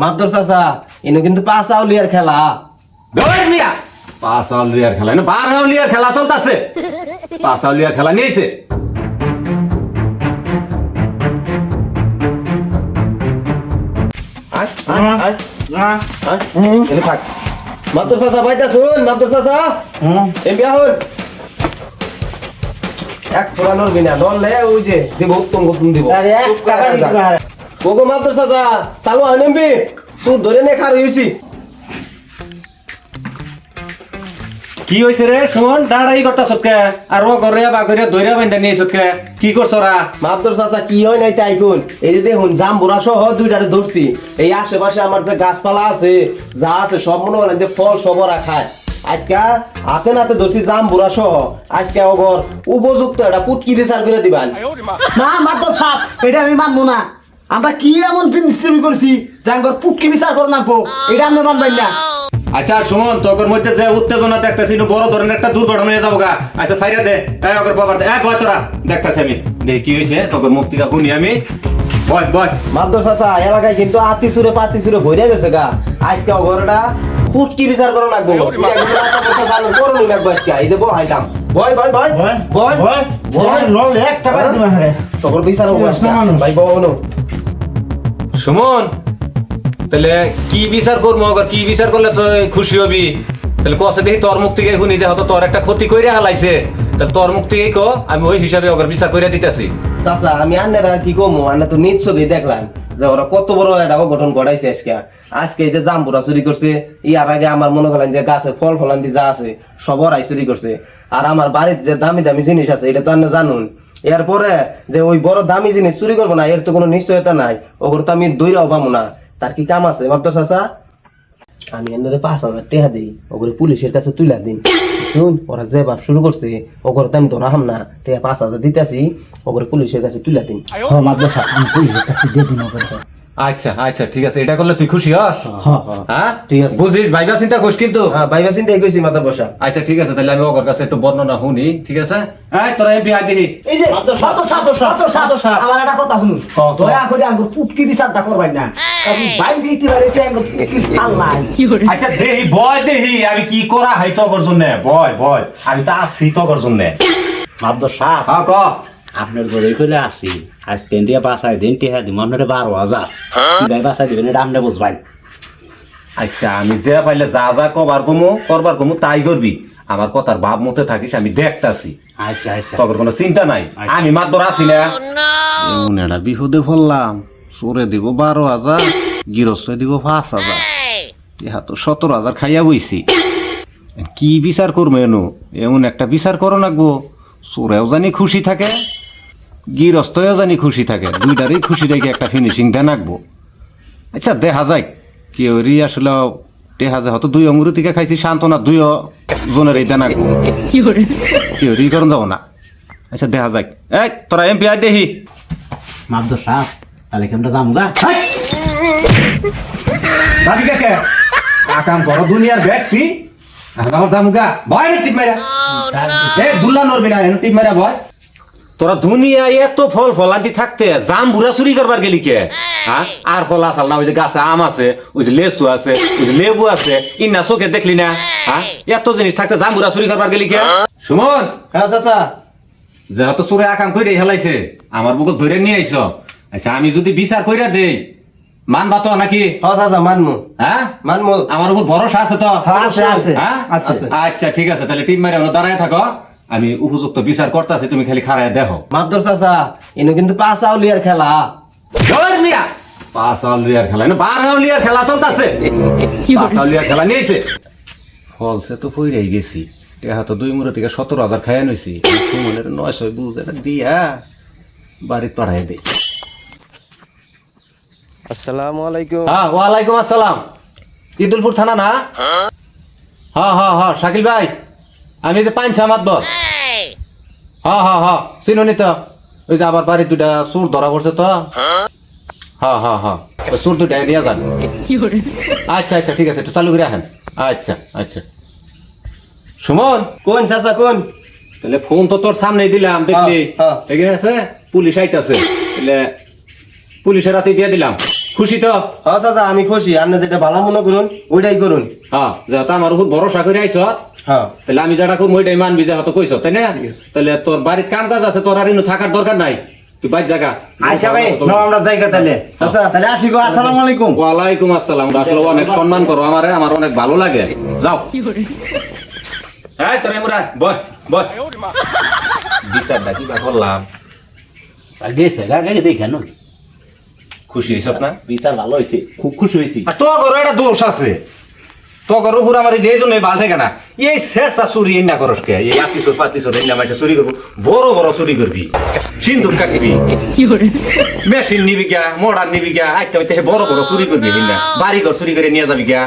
মাদ্দর চাচা ইনো কিন্তু পাঁচ আউলিয়ার খেলা। দৌড় মিয়া পাঁচ আউলিয়ার খেলা না বারো আউলিয়ার খেলা চলতেছে। পাঁচ আউলিয়ার খেলা নিয়েছে। এনে থাক। মাদ্দর চাচা বাইতা শুন মাদ্দর চাচা। এমপি আহুন এক ফোড়া নড়বি না নড়লে ওই যে দিব উত্তম দিব। আরে এক টাকা। ওগো মাদ্দর চাচা চালু হয় এমপি সুদ ধরে নে খার হইছি। কি হয়েছে রে? সুমন দাঁড়াই করতা সৎকে আর ও করে বা করে দৈরা বাইন্দা নিয়ে সৎকে কি করছ রা? মাদ্দর চাচা কি হয় নাই তাই কোন এই যে দেখুন জাম বুড়া সহ দুইটারে ধরছি। এই আশেপাশে আমার যে গাছপালা আছে যা আছে সব মনে করেন যে ফল সবরা খায়। আজকে হাতে নাতে ধরছি জাম বুড়া সহ। আজকে অগর উপযুক্ত একটা পুটকি বিচার করে দিবেন। না মাত্র সাপ এটা আমি মানবো না। আমরা কি এমন জিনিস চুরি করছি জাঙ্গর পুটকি বিচার করে নাকবো এটা আমি মানবেন না। আচ্ছা সুমন তোর মধ্যে যে উত্তেজনা দেখতেছি নু বড় ধরনের একটা দুর্ঘটনা হয়ে যাব গা। আচ্ছা সাইরা দে। এই ওকে বাবার দে। এই বয় তোরা দেখতাছি আমি। দে কি হয়েছে তোর মুক্তিটা শুনি আমি। বয় বয়। মাদ্দর চাচা এলাকায় কিন্তু আতি সুরে পাতি সুরে ভরে গেছে গা। আজকে অগরটা পুটকি বিচার করে রাখব করুন লাগবো আজকে। এই যে বহাইলাম ভয় ভয় ভয় ভয় ভয় ভয় নল এক টাকা দিবে হ্যাঁ? তখন বিচার। ভাই বহনো সুমন, তাহলে কি বিচার করব? আবার কি বিচার করলে তো খুশি হবি? তাহলে কষে দেখি, তোর মুখ থেকে শুনি যে হয়তো তোর একটা ক্ষতি করে হালাইছে। তাহলে তোর মুখ থেকে কো, আমি ওই হিসাবে ওকে বিচার করে দিতেছি। চাচা, আমি আন্নারা কি কমু? আন্না তো নিশ্চয়ই দেখলাম যে ওরা কত বড় একটা অঘটন ঘটাইছে আজকে। আজকে যে জাম্বুরা চুরি করছে, ইয়ার আগে আমার মনে করেন যে গাছে ফল ফলান্তি যা আছে, সব ওরাই চুরি করছে। আর আমার বাড়ির যে দামি দামি জিনিস আছে, এটা তো আপনি জানুন। এরপরে যে ওই বড় দামি জিনিস চুরি করব না, এর তো কোনো নিশ্চয়তা নাই। ওগুলো তো আমি দৈরাও পাবো না। তার কি কাম আছে? ভাবতো চাচা? আমি এনে পাঁচ হাজার টাকা দিই, ওগুলো পুলিশের কাছে তুলে দিন। শুন, ওরা যে ভাব শুরু করছে ওগুলো তো আমি ধরাহাম না। টাকা পাঁচ হাজার দিতেছি, ওগুলো পুলিশের কাছে তুলে দিন। হ্যাঁ মাদ্রাসা, আমি পুলিশের কাছে দিয়ে দিন ওকে আচ্ছা আচ্ছা ঠিক আছে এটা করলে তুই খুশি হস? হ্যাঁ হ্যাঁ ঠিক আছে। বুঝিস ভাইবা চিন্তা করিস কিন্তু। হ্যাঁ ভাইবা চিন্তাই কইছি মাথা বসা। আচ্ছা ঠিক আছে তাহলে আমি ওর কাছে একটু বর্ণনা শুনি ঠিক আছে? এই তোরা এমপি আই দেখি এই যে সাপ সাপ সাপ সাপ সাপ আমার একটা কথা শুনুন। দয়া করে আঙ্গুর পুটকি বিচারটা করবেন না। কারণ বাইরে দিতে পারে যে আঙ্গুর পুটকি আচ্ছা দেহি বয় দেহি আমি কি করা হাই তগর জন্য? বয় বয়। আমি তো আছি তগর জন্য। মাত্র সাপ হ্যাঁ ক। আপনার ঘরে কইলে আসি আজ তেন দিয়ে বাসায় দিন টিহা দিব আপনার বারো হাজার। গাই বাসায় দিবেন এটা আপনি বুঝবেন আচ্ছা আমি যে পাইলে যা যা কবার কমু করবার কমু তাই করবি। আমার কথার ভাব মতে থাকিস আমি দেখতাছি। আচ্ছা আচ্ছা। তখন কোনো চিন্তা নাই। আমি মাত্র আসি না। উনেরা বিহুদে ফললাম চোরে দিব বারো হাজার গৃহস্থ দিব পাঁচ হাজার। ইহা তো সতেরো হাজার খাইয়া বইছি। কি বিচার করব এনো? এমন একটা বিচার করো নাকবো চোরেও জানি খুশি থাকে। গৃহস্থও জানি খুশি থাকে দুইটারই খুশি রেখে একটা ফিনিশিং দেন আঁকবো। আচ্ছা দেখা যায় কেউ রি আসলে দেখা যায় হয়তো দুই অঙ্গুর থেকে খাইছি সান্ত্বনা দুই জনের এই দেন আঁকবো। কেউ রি করন যাব না। আচ্ছা দেখা যাক। এই তোরা এমপি আই দেখি। মাত্র সাপ তাহলে কি আমরা যাব গা দাবি কে করো দুনিয়ার ব্যক্তি আমার জামুগা ভয় টিপ মেরা এ দুল্লা নরবি না টিপ মেরা ভয়। তোরা দুনিয়ায় এত ফল ফলান্তি থাকতে জাম বুড়া চুরি করবার গেলি কে? হ্যাঁ? আর ফল আসাল না ওই যে গাছে আম আছে ওই যে লেসু আছে ওই যে লেবু আছে ইন্না চোখে দেখলি না? হ্যাঁ? এত জিনিস থাকতে জাম বুড়া চুরি করবার গেলি কে? সুমন! হ্যাঁ চাচা। যেহেতু চোরে আকাম করে হেলাইছে আমার বুকুল ধরে নিয়ে আইছ। আচ্ছা আমি যদি বিচার কইরা দেই মানবা তো নাকি? হ্যাঁ চাচা মানমু। হ্যাঁ? মানমু। আমার উপর ভরসা আছে তো? আছে, আছে। হ্যাঁ? আছে। আচ্ছা ঠিক আছে তাহলে টিম মারে দাঁড়ায় থাকো। আমি উপযুক্ত বিচার করতেছি তুমি খালি খারায় দেখো। মাদ্দর চাচা ইনো কিন্তু পাঁচ আউলিয়ার খেলা। পাঁচ আউলিয়ার খেলা না বারো আউলিয়ার খেলা চলতেছে। পাঁচ আউলিয়ার খেলা নিয়েছে। ফলসে তো ফইরাই গেছি। টেহা তো দুই মুড়ে থেকে সতেরো হাজার খাইয়া নইছি। সুমনের নয়শো বুঝ এটা দিয়া বাড়িতে পাঠাই দেই আসসালামু আলাইকুম। হ্যাঁ ওয়ালাইকুম আসসালাম। ঈদুলপুর থানা না? হ্যাঁ হ্যাঁ হ্যাঁ শাকিল ভাই। আমি যে পাইনছা মাতবর হ্যাঁ হ্যাঁ হ্যাঁ চিনুনি তো? ওই যে আবার বাড়ির দুটা সুর ধরা পড়ছে তো? হ্যাঁ হ্যাঁ হ্যাঁ ওই সুর দুটা নিয়ে যান। আচ্ছা আচ্ছা ঠিক আছে একটু চালু করে রাখেন। আচ্ছা আচ্ছা। সুমন কোন চাচা কোন? তাহলে ফোন তো তোর সামনেই দিলাম দেখলি? হ্যাঁ, হ্যাঁ। ঠিক আছে? পুলিশ আইতাছে। তাহলে পুলিশের হাতে দিয়ে দিলাম। খুশি তো? হ্যাঁ চাচা আমি খুশি। আপনি যেটা ভালো মনে করুন ওইটাই করুন। হ্যাঁ যেহেতু আমার উপর ভরসা করে আইছ। হ্যাঁ তাহলে আমি যেটা করব ওইটাই মানবি যে হয়তো কইছ তাই না? তাহলে তোর বাড়ির কাম কাজ আছে তোর আর ইনু থাকার দরকার নাই। তুই বাইর জায়গা। আচ্ছা ভাই আমরা জায়গা তাহলে। চাচা তাহলে আসি গো আসসালামু আলাইকুম। ওয়ালাইকুম আসসালাম আসলে অনেক সম্মান করো আমারে আমার অনেক ভালো লাগে। যাও। হ্যাঁ তোর এমরা বয় বয়। বিচারটা কিবা করলাম? আর গেছে গা গাড়ি দেখে না খুশি হইছ না? বিচার ভালো হয়েছে খুব খুশি হয়েছি আর তো করো এটা দোষ আছে। তো করো উপর আমার এই জন্য ভালো থাকে না এই শেষা চুরি না করস কে? এই আতিসর পাতিসর এই না মাইটা চুরি করব বড় বড় চুরি করবি সিন্দুর কাটবি মেশিন নিবি গিয়া মডার নিবি গিয়া আইতে হইতে বড় বড় চুরি করবি না বাড়ি ঘর চুরি করে নিয়ে যাবি গিয়া।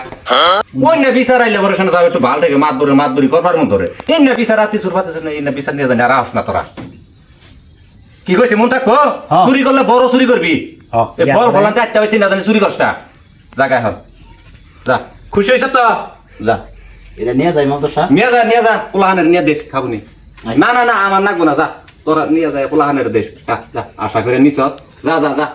না বিচার আইলে বড় সামনে যাও একটু ভালো থাকে মাত ধরে মাত ধরি করবার মন ধরে এই না বিচার আতিসর পাতিসর এই না বিচার নিয়ে জানি আর আস না তোরা। কি কইছে মন থাকব। চুরি করলে বড় চুরি করবি। বল। বলান চারটা হইতে না জানি চুরি করছটা জায়গায় হল যা। খুশি হয়েছ তো? যা। এটা নিয়ে যাই মতো নিয়ে যা নিয়ে যা পোলাহানের নিয়ে দেশ খাবনি। না না না আমার নাকবো না যা। তোরা নিয়ে যায় পোলাহানের দেশ। যা যা আশা করে নিছ। যা যা যা।